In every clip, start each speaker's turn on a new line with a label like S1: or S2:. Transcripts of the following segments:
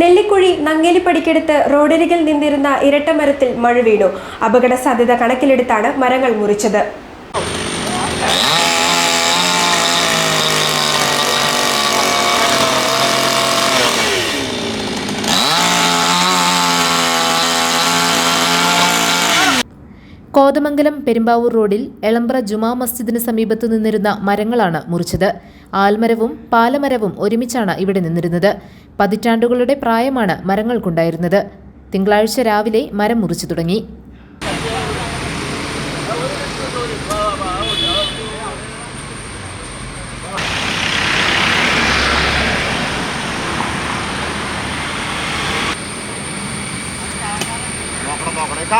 S1: നെല്ലിക്കുഴി നങ്ങേലിപ്പടിക്കടുത്ത് റോഡരികിൽ നിന്നിരുന്ന ഇരട്ടമരത്തിൽ മഴ വീണു. അപകട സാധ്യത കണക്കിലെടുത്താണ് മരങ്ങൾ മുറിച്ചത്.
S2: കോതമംഗലം പെരുമ്പാവൂർ റോഡിൽ എളമ്പ്ര ജുമാ മസ്ജിദിന് സമീപത്തു നിന്നിരുന്ന മരങ്ങളാണ് മുറിച്ചത്. ആൽമരവും പാലമരവും ഒരുമിച്ചാണ് ഇവിടെ നിന്നിരുന്നത്. പതിറ്റാണ്ടുകളുടെ പ്രായമാണ് മരങ്ങൾക്കുണ്ടായിരുന്നത്. തിങ്കളാഴ്ച രാവിലെ മരം മുറിച്ചു തുടങ്ങി.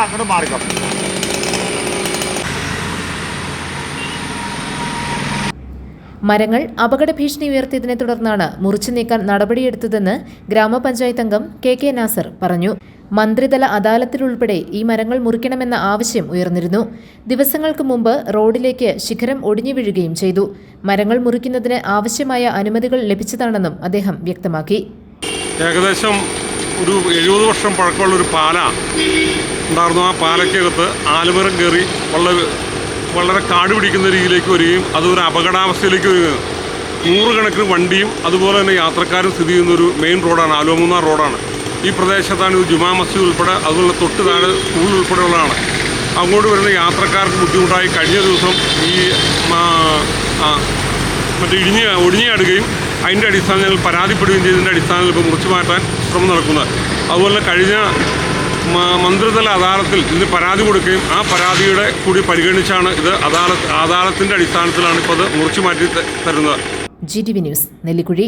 S3: അങ്ങോട്ട് മാറിക്കോ
S2: മരങ്ങൾ അപകട ഭീഷണി ഉയർത്തിയതിനെ തുടർന്നാണ് മുറിച്ചു നീക്കാൻ നടപടിയെടുത്തതെന്ന് ഗ്രാമപഞ്ചായത്ത് അംഗം കെ കെ നാസർ പറഞ്ഞു. മന്ത്രിതല അദാലത്തിലുൾപ്പെടെ ഈ മരങ്ങൾ മുറിക്കണമെന്ന ആവശ്യം ഉയർന്നിരുന്നു. ദിവസങ്ങൾക്ക് മുമ്പ് റോഡിലേക്ക് ശിഖരം ഒടിഞ്ഞു വീഴുകയും ചെയ്തു. മരങ്ങൾ മുറിക്കുന്നതിന് ആവശ്യമായ അനുമതികൾ ലഭിച്ചതാണെന്നും അദ്ദേഹം വ്യക്തമാക്കി.
S4: ഏകദേശം ഒരു എഴുപത് വർഷം പഴക്കമുള്ള ഒരു പാല ഉണ്ടായിരുന്നു. ആ പാലയ്ക്കകത്ത് ആലുമരം കയറി വളരെ വളരെ കാട് പിടിക്കുന്ന രീതിയിലേക്ക് വരികയും അതൊരു അപകടാവസ്ഥയിലേക്ക് വരികയും നൂറുകണക്കിന് വണ്ടിയും അതുപോലെ തന്നെ യാത്രക്കാരും സ്ഥിതി ചെയ്യുന്ന ഒരു മെയിൻ റോഡാണ് ആലുവമൂന്നാർ റോഡാണ് ഈ പ്രദേശത്താണ് ഇത് ജുമാ മസ്ജിദ് ഉൾപ്പെടെ അതുപോലെ തൊട്ട് താഴെ സ്കൂൾ ഉൾപ്പെടെയുള്ളതാണ്. അങ്ങോട്ട് വരുന്ന യാത്രക്കാർക്ക് ബുദ്ധിമുട്ടായി കഴിഞ്ഞ ദിവസം ഈ മറ്റേ ഇടിഞ്ഞ് ഒടിഞ്ഞാടുകയും അതിന്റെ അടിസ്ഥാനത്തിൽ പരാതിപ്പെടുകയും ചെയ്തതിന്റെ അടിസ്ഥാനത്തിൽ ഇപ്പോൾ മുറിച്ചു മാറ്റാൻ ശ്രമം നടക്കുന്നത്. അതുപോലെ കഴിഞ്ഞ മന്ത്രിതല അദാലത്തിൽ ഇതിന് പരാതി കൊടുക്കുകയും ആ പരാതിയുടെ കൂടി പരിഗണിച്ചാണ് ഇത് അദാലത്ത് അദാലത്തിന്റെ അടിസ്ഥാനത്തിലാണ് ഇപ്പോൾ അത് മുറിച്ചു മാറ്റി തരുന്നത്.
S2: G T V news Nellikuzhi.